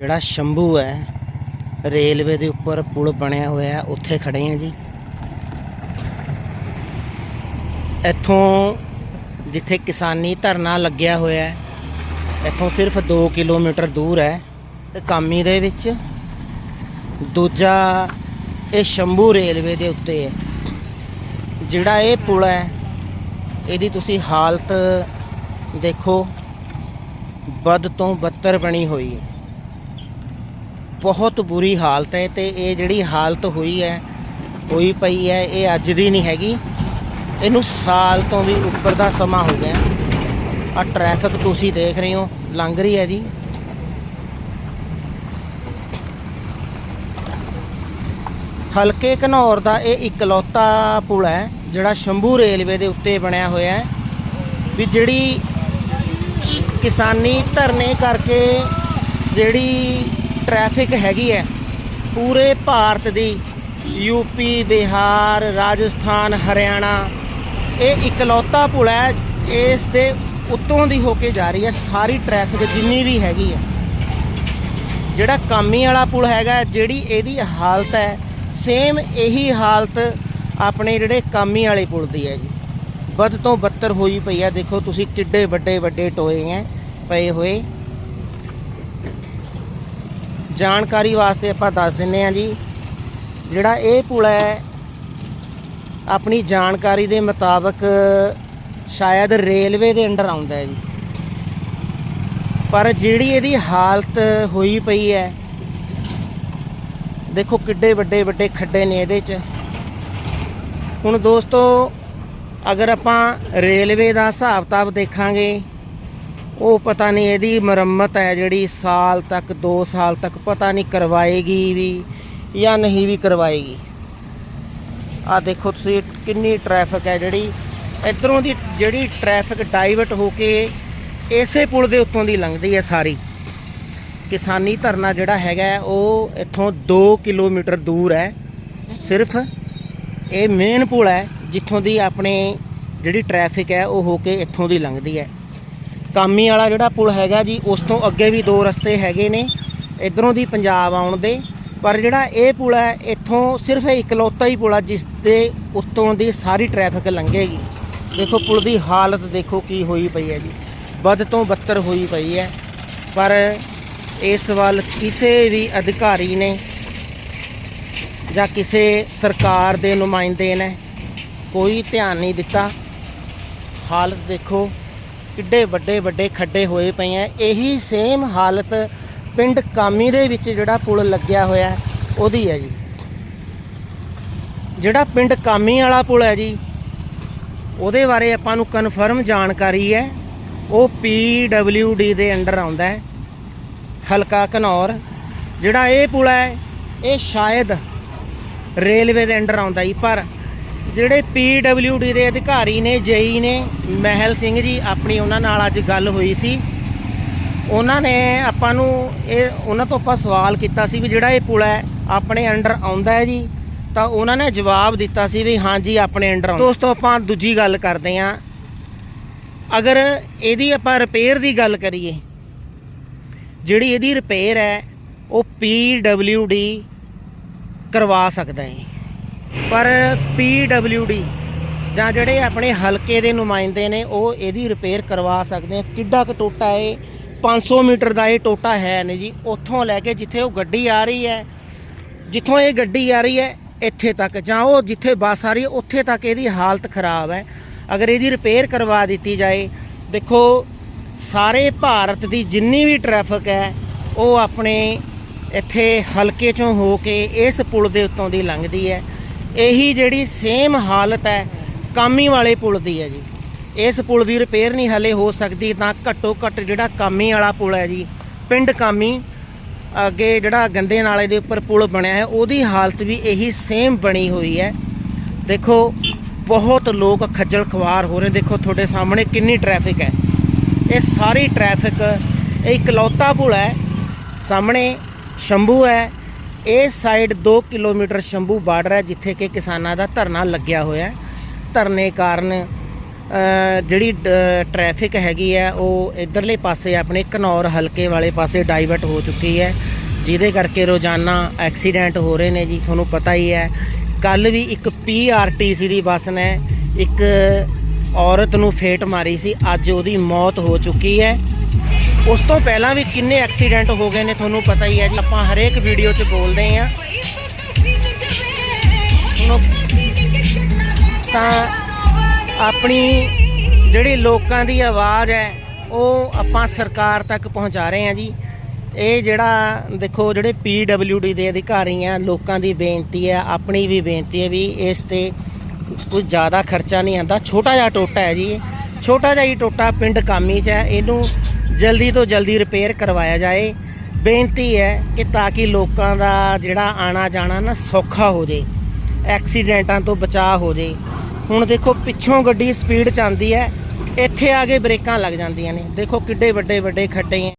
ਜਿਹੜਾ ਸ਼ੰਭੂ ਹੈ, ਰੇਲਵੇ ਦੇ ਉੱਪਰ ਪੁਲ ਬਣਿਆ ਹੋਇਆ ਹੈ, ਉੱਥੇ ਖੜੇ ਆ ਜੀ। ਇੱਥੋਂ ਜਿੱਥੇ ਕਿਸਾਨੀ ਧਰਨਾ ਲੱਗਿਆ ਹੋਇਆ ਹੈ, ਇੱਥੋਂ ਸਿਰਫ 2 ਕਿਲੋਮੀਟਰ ਦੂਰ ਹੈ, ਤੇ ਕਾਮੀ ਦੇ ਵਿੱਚ ਦੂਜਾ ਇਹ ਸ਼ੰਭੂ ਰੇਲਵੇ ਦੇ ਉੱਤੇ ਹੈ। ਜਿਹੜਾ ਇਹ ਪੁਲ ਹੈ, ਇਹਦੀ ਤੁਸੀਂ ਹਾਲਤ ਦੇਖੋ ਬਦ ਤੋਂ ਬੱਤਰ ਬਣੀ ਹੋਈ ਹੈ। ਬਹੁਤ ਬੁਰੀ ਹਾਲਤ ਹੈ ਤੇ ਇਹ ਜਿਹੜੀ ਹਾਲਤ ਹੋਈ ਹੈ, ਹੋਈ ਪਈ ਹੈ, ਇਹ ਅੱਜ ਦੀ ਨਹੀਂ ਹੈਗੀ। ਇਹਨੂੰ ਸਾਲ ਤੋਂ ਵੀ ਉੱਪਰ ਦਾ ਸਮਾਂ ਹੋ ਗਿਆ। ਆ ਟ੍ਰੈਫਿਕ ਤੁਸੀਂ ਦੇਖ ਰਹੇ ਹੋ, ਲੰਘ ਰਹੀ ਹੈ ਜੀ। ਹਲਕੇ ਘਨੌਰ ਦਾ ਇਹ ਇਕਲੌਤਾ ਪੁਲ ਹੈ, ਜਿਹੜਾ ਸ਼ੰਭੂ ਰੇਲਵੇ ਦੇ ਉੱਤੇ ਬਣਿਆ ਹੋਇਆ ਹੈ। ਵੀ ਜਿਹੜੀ ਕਿਸਾਨੀ ਧਰਨੇ ਕਰਕੇ ਜਿਹੜੀ ਟ੍ਰੈਫਿਕ ਹੈਗੀ ਹੈ। ਪੂਰੇ ਭਾਰਤ ਦੀ ਯੂਪੀ ਬਿਹਾਰ, ਰਾਜਸਥਾਨ, ਹਰਿਆਣਾ, ਇਹ ਇਕਲੌਤਾ ਪੁਲ ਹੈ। ਇਸ ਦੇ ਉੱਤੋਂ ਦੀ ਹੋ ਕੇ ਜਾ ਰਹੀ ਹੈ। ਸਾਰੀ ਟ੍ਰੈਫਿਕ ਜਿੰਨੀ ਵੀ ਹੈਗੀ ਹੈ। ਜਿਹੜਾ ਕਾਮੀ ਵਾਲਾ ਪੁਲ ਹੈਗਾ, ਜਿਹੜੀ ਇਹਦੀ ਹਾਲਤ ਹੈ ਸੇਮ ਇਹੀ ਹਾਲਤ ਆਪਣੇ ਜਿਹੜੇ ਕਾਮੀ ਵਾਲੇ ਪੁਲ ਦੀ ਹੈ ਜੀ। ਵੱਧ ਤੋਂ ਬੱਤਰ ਹੋਈ ਪਈ ਹੈ। ਦੇਖੋ ਤੁਸੀਂ ਕਿੱਡੇ ਵੱਡੇ ਵੱਡੇ ਟੋਏ ਹੈ, ਪਏ ਹੋਏ। ਜਾਣਕਾਰੀ ਵਾਸਤੇ ਆਪਾਂ ਦੱਸ ਦਿੰਨੇ ਆ ਜੀ। ਜਿਹੜਾ ਇਹ ਪੁਲ ਹੈ, ਆਪਣੀ ਜਾਣਕਾਰੀ ਦੇ ਮੁਤਾਬਕ ਸ਼ਾਇਦ ਰੇਲਵੇ ਦੇ ਅੰਡਰ ਆਉਂਦਾ ਹੈ ਜੀ। ਪਰ ਜਿਹੜੀ ਇਹਦੀ ਹਾਲਤ ਹੋਈ ਪਈ ਹੈ, ਦੇਖੋ ਕਿੱਡੇ ਵੱਡੇ ਵੱਡੇ ਖੱਡੇ ਨੇ ਇਹਦੇ 'ਚ। ਹੁਣ ਦੋਸਤੋ, ਅਗਰ ਆਪਾਂ ਰੇਲਵੇ ਦਾ ਹਿਸਾਬ ਕਿਤਾਬ ਦੇਖਾਂਗੇ ਉਹ ਪਤਾ ਨਹੀਂ ਇਹਦੀ ਮੁਰੰਮਤ ਹੈ ਜਿਹੜੀ ਸਾਲ ਤੱਕ 2 ਸਾਲ ਤੱਕ ਪਤਾ ਨਹੀਂ ਕਰਵਾਏਗੀ ਵੀ ਜਾਂ ਨਹੀਂ ਵੀ ਕਰਵਾਏਗੀ। ਆ ਦੇਖੋ ਤੁਸੀਂ ਕਿੰਨੀ ਟ੍ਰੈਫਿਕ ਹੈ ਜਿਹੜੀ, ਇਧਰੋਂ ਦੀ ਜਿਹੜੀ ਟ੍ਰੈਫਿਕ ਡਾਈਵਰਟ ਹੋ ਕੇ ਇਸੇ ਪੁਲ ਦੇ ਉੱਤੋਂ ਦੀ ਲੰਘਦੀ ਹੈ ਸਾਰੀ। ਕਿਸਾਨੀ ਧਰਨਾ ਜਿਹੜਾ ਹੈਗਾ ਉਹ ਇੱਥੋਂ 2 ਕਿਲੋਮੀਟਰ ਦੂਰ ਹੈ। ਸਿਰਫ ਇਹ ਮੇਨ ਪੁਲ ਹੈ, ਜਿੱਥੋਂ ਦੀ ਆਪਣੇ ਜਿਹੜੀ ਟ੍ਰੈਫਿਕ ਹੈ, ਉਹ ਹੋ ਕੇ ਇੱਥੋਂ ਦੀ ਲੰਘਦੀ ਹੈ। ਕਾਮੀ ਵਾਲਾ ਜਿਹੜਾ ਪੁਲ ਹੈਗਾ ਜੀ, ਉਸ ਤੋਂ ਅੱਗੇ ਵੀ ਦੋ ਰਸਤੇ ਹੈਗੇ ਨੇ, ਇਧਰੋਂ ਦੀ ਪੰਜਾਬ ਆਉਣ ਦੇ। ਪਰ ਜਿਹੜਾ ਇਹ ਪੁਲ ਹੈ, ਇੱਥੋਂ ਸਿਰਫ ਇਕਲੌਤਾ ਹੀ ਪੁਲ ਆ, ਜਿਸ ਦੇ ਉੱਤੋਂ ਦੀ ਸਾਰੀ ਟ੍ਰੈਫਿਕ ਲੰਘੇਗੀ। ਦੇਖੋ, ਪੁਲ ਦੀ ਹਾਲਤ ਦੇਖੋ ਕੀ ਹੋਈ ਪਈ ਹੈ ਜੀ। ਵੱਧ ਤੋਂ ਬੱਤਰ ਹੋਈ ਪਈ ਹੈ। ਪਰ ਇਸ ਵੱਲ ਕਿਸੇ ਵੀ ਅਧਿਕਾਰੀ ਨੇ ਜਾਂ ਕਿਸੇ ਸਰਕਾਰ ਦੇ ਨੁਮਾਇੰਦੇ ਨੇ ਕੋਈ ਧਿਆਨ ਨਹੀਂ ਦਿੱਤਾ। ਹਾਲਤ ਦੇਖੋ। ਕਿੱਡੇ ਵੱਡੇ ਵੱਡੇ ਖੱਡੇ ਹੋਏ ਪਏ ਆ ਇਹੀ ਸੇਮ ਹਾਲਤ ਪਿੰਡ ਕਾਮੀ ਦੇ ਵਿੱਚ ਜਿਹੜਾ ਪੁਲ ਲੱਗਿਆ ਹੋਇਆ ਉਹਦੀ ਹੈ ਜੀ। ਜਿਹੜਾ ਪਿੰਡ ਕਾਮੀ ਵਾਲਾ ਪੁਲ ਹੈ ਜੀ, ਉਹਦੇ ਬਾਰੇ ਆਪਾਂ ਨੂੰ ਕਨਫਰਮ ਜਾਣਕਾਰੀ ਹੈ ਉਹ ਡੀ ਦੇ ਅੰਡਰ ਆਉਂਦਾ ਹੈ ਹਲਕਾ ਘਨੌਰ। ਜਿਹੜਾ ਇਹ ਪੁਲ ਹੈ ਇਹ ਸ਼ਾਇਦ ਰੇਲਵੇ ਦੇ ਅੰਡਰ ਆਉਂਦਾ ਜੀ, ਪਰ ਜਿਹੜੇ ਡੀ ਦੇ ਅਧਿਕਾਰੀ ਨੇ, ਜਈ ਨੇ, ਮਹਿਲ ਸਿੰਘ ਜੀ ਆਪਣੀ ਉਹਨਾਂ ਨਾਲ ਅੱਜ ਗੱਲ ਹੋਈ ਸੀ। ਉਹਨਾਂ ਨੇ ਆਪਾਂ ਨੂੰ ਇਹ ਉਹਨਾਂ ਤੋਂ ਆਪਾਂ ਸਵਾਲ ਕੀਤਾ ਸੀ ਵੀ ਜਿਹੜਾ ਇਹ ਪੁਲ ਹੈ, ਆਪਣੇ ਅੰਡਰ ਆਉਂਦਾ ਹੈ ਜੀ? ਤਾਂ ਉਹਨਾਂ ਨੇ ਜਵਾਬ ਦਿੱਤਾ ਸੀ ਵੀ ਹਾਂਜੀ ਆਪਣੇ ਅੰਡਰ ਆਉਂਦਾ। ਦੋਸਤੋ, ਆਪਾਂ ਦੂਜੀ ਗੱਲ ਕਰਦੇ ਆਂ ਅਗਰ ਇਹਦੀ ਆਪਾਂ ਰਿਪੇਅਰ ਦੀ ਗੱਲ ਕਰੀਏ, ਜਿਹੜੀ ਇਹਦੀ ਰਿਪੇਅਰ ਹੈ, ਉਹ ਡੀ ਕਰਵਾ ਸਕਦਾ ਹੈ। ਪਰ ਡੀ ਜਾਂ ਜਿਹੜੇ ਆਪਣੇ ਹਲਕੇ ਦੇ ਨੁਮਾਇੰਦੇ ਨੇ, ਉਹ ਇਹਦੀ ਰਿਪੇਅਰ ਕਰਵਾ ਸਕਦੇ ਆ। ਕਿੱਡਾ ਕੁ ਟੋਟਾ ਹੈ 500 ਮੀਟਰ ਦਾ ਇਹ ਟੋਟਾ ਹੈ ਨੇ ਜੀ। ਉੱਥੋਂ ਲੈ ਕੇ ਜਿੱਥੇ ਉਹ ਗੱਡੀ ਆ ਰਹੀ ਹੈ, ਜਿੱਥੋਂ ਇਹ ਗੱਡੀ ਆ ਰਹੀ ਹੈ, ਇੱਥੇ ਤੱਕ। ਜਾਂ ਉਹ ਜਿੱਥੇ ਬੱਸ ਆ ਰਹੀ ਹੈ, ਉੱਥੇ ਤੱਕ ਇਹਦੀ ਹਾਲਤ ਖਰਾਬ ਹੈ। ਅਗਰ ਇਹਦੀ ਰਿਪੇਅਰ ਕਰਵਾ ਦਿੱਤੀ ਜਾਏ, ਦੇਖੋ, ਸਾਰੇ ਭਾਰਤ ਦੀ ਜਿੰਨੀ ਵੀ ਟ੍ਰੈਫਿਕ ਹੈ, ਉਹ ਆਪਣੇ ਇੱਥੇ ਹਲਕੇ ਚੋਂ ਹੋ ਕੇ ਇਸ ਪੁਲ ਦੇ ਉੱਤੋਂ ਦੀ ਲੰਘਦੀ ਹੈ। ਇਹੀ ਜਿਹੜੀ ਸੇਮ ਹਾਲਤ ਹੈ, ਕਾਮੀ ਵਾਲੇ ਪੁਲ ਦੀ ਹੈ ਜੀ। ਇਸ ਪੁਲ ਦੀ ਰਿਪੇਅਰ ਨਹੀਂ ਹਲੇ ਹੋ ਸਕਦੀ, ਤਾਂ ਘੱਟੋ ਘੱਟ ਜਿਹੜਾ ਕਾਮੀ ਵਾਲਾ ਪੁਲ ਹੈ ਜੀ, ਪਿੰਡ ਕਾਮੀ, ਅੱਗੇ ਜਿਹੜਾ ਗੰਦੇ ਨਾਲੇ ਦੇ ਉੱਪਰ ਪੁਲ ਬਣਿਆ ਹੈ, ਉਹਦੀ ਹਾਲਤ ਵੀ ਇਹੀ ਸੇਮ ਬਣੀ ਹੋਈ ਹੈ। ਦੇਖੋ, ਬਹੁਤ ਲੋਕ ਖੱਜਲ ਖਵਾਰ ਹੋ ਰਹੇ, ਦੇਖੋ ਤੁਹਾਡੇ ਸਾਹਮਣੇ ਕਿੰਨੀ ਟ੍ਰੈਫਿਕ ਹੈ। ਇਹ ਸਾਰੀ ਟ੍ਰੈਫਿਕ ਇਹ ਇਕਲੌਤਾ ਪੁਲ ਹੈ, ਸਾਹਮਣੇ ਸ਼ੰਭੂ ਹੈ ਇਹ ਸਾਈਡ 2 ਕਿਲੋਮੀਟਰ ਸ਼ੰਭੂ ਬਾਰਡਰ ਹੈ ਜਿੱਥੇ ਕਿ ਕਿਸਾਨਾਂ ਦਾ ਧਰਨਾ ਲੱਗਿਆ ਹੋਇਆ ਹੈ। ਧਰਨੇ ਕਾਰਨ ਅ, ਜਿਹੜੀ ਟ੍ਰੈਫਿਕ ਹੈਗੀ ਹੈ ਉਹ ਇਧਰਲੇ ਪਾਸੇ ਆਪਣੇ ਘਨੌਰ ਹਲਕੇ ਵਾਲੇ ਪਾਸੇ ਡਾਈਵਰਟ ਹੋ ਚੁੱਕੀ ਹੈ। ਜਿਹਦੇ ਕਰਕੇ ਰੋਜ਼ਾਨਾ ਐਕਸੀਡੈਂਟ ਹੋ ਰਹੇ ਨੇ ਜੀ ਤੁਹਾਨੂੰ ਪਤਾ ਹੀ ਹੈ। ਕੱਲ ਵੀ ਇੱਕ ਪੀਆਰਟੀਸੀ ਦੀ ਬੱਸ ਨੇ ਇੱਕ ਔਰਤ ਨੂੰ ਫੇਟ ਮਾਰੀ ਸੀ ਅੱਜ ਉਹਦੀ ਮੌਤ ਹੋ ਚੁੱਕੀ ਹੈ। ਉਸ ਤੋਂ ਪਹਿਲਾਂ ਵੀ ਕਿੰਨੇ ਐਕਸੀਡੈਂਟ ਹੋ ਗਏ ਨੇ ਤੁਹਾਨੂੰ ਪਤਾ ਹੀ ਹੈ ਜੀ। ਆਪਾਂ ਹਰੇਕ ਵੀਡੀਓ 'ਚ ਬੋਲਦੇ ਆਂ ਹੁਣ ਤਾਂ ਆਪਣੀ ਜਿਹੜੀ ਲੋਕਾਂ ਦੀ ਆਵਾਜ਼ ਹੈ, ਉਹ ਆਪਾਂ ਸਰਕਾਰ ਤੱਕ ਪਹੁੰਚਾ ਰਹੇ ਹਾਂ ਜੀ। ਇਹ ਜਿਹੜਾ ਦੇਖੋ, ਜਿਹੜੇ ਡੀ ਦੇ ਅਧਿਕਾਰੀ ਆ, ਲੋਕਾਂ ਦੀ ਬੇਨਤੀ ਹੈ, ਆਪਣੀ ਵੀ ਬੇਨਤੀ ਹੈ ਵੀ ਇਸ ਤੇ ਕੋਈ ਜ਼ਿਆਦਾ ਖਰਚਾ ਨਹੀਂ ਆਂਦਾ ਛੋਟਾ ਜਿਹਾ ਟੋਟਾ ਹੈ ਜੀ। ਛੋਟਾ ਜਿਹਾ ਹੀ ਟੋਟਾ ਪਿੰਡ ਕਾਮੀ 'ਚ ਹੈ। ਇਹਨੂੰ ਜਲਦੀ ਤੋਂ ਜਲਦੀ ਰਿਪੇਅਰ ਕਰਵਾਇਆ ਜਾਏ। ਬੇਨਤੀ ਹੈ ਕਿ ਤਾਂ ਕਿ ਲੋਕਾਂ ਦਾ ਜਿਹੜਾ ਆਣਾ ਜਾਣਾ ਨਾ ਸੌਖਾ ਹੋ ਜੇ ਐਕਸੀਡੈਂਟਾਂ ਤੋਂ ਬਚਾਅ ਹੋ ਜੇ। ਹੁਣ ਦੇਖੋ, ਪਿੱਛੋਂ ਗੱਡੀ ਸਪੀਡ ਚ ਆਉਂਦੀ ਹੈ, ਇੱਥੇ ਆ ਕੇ ਬ੍ਰੇਕਾਂ ਲੱਗ ਜਾਂਦੀਆਂ ਨੇ। ਦੇਖੋ ਕਿੱਡੇ ਵੱਡੇ ਵੱਡੇ ਖੱਡੇ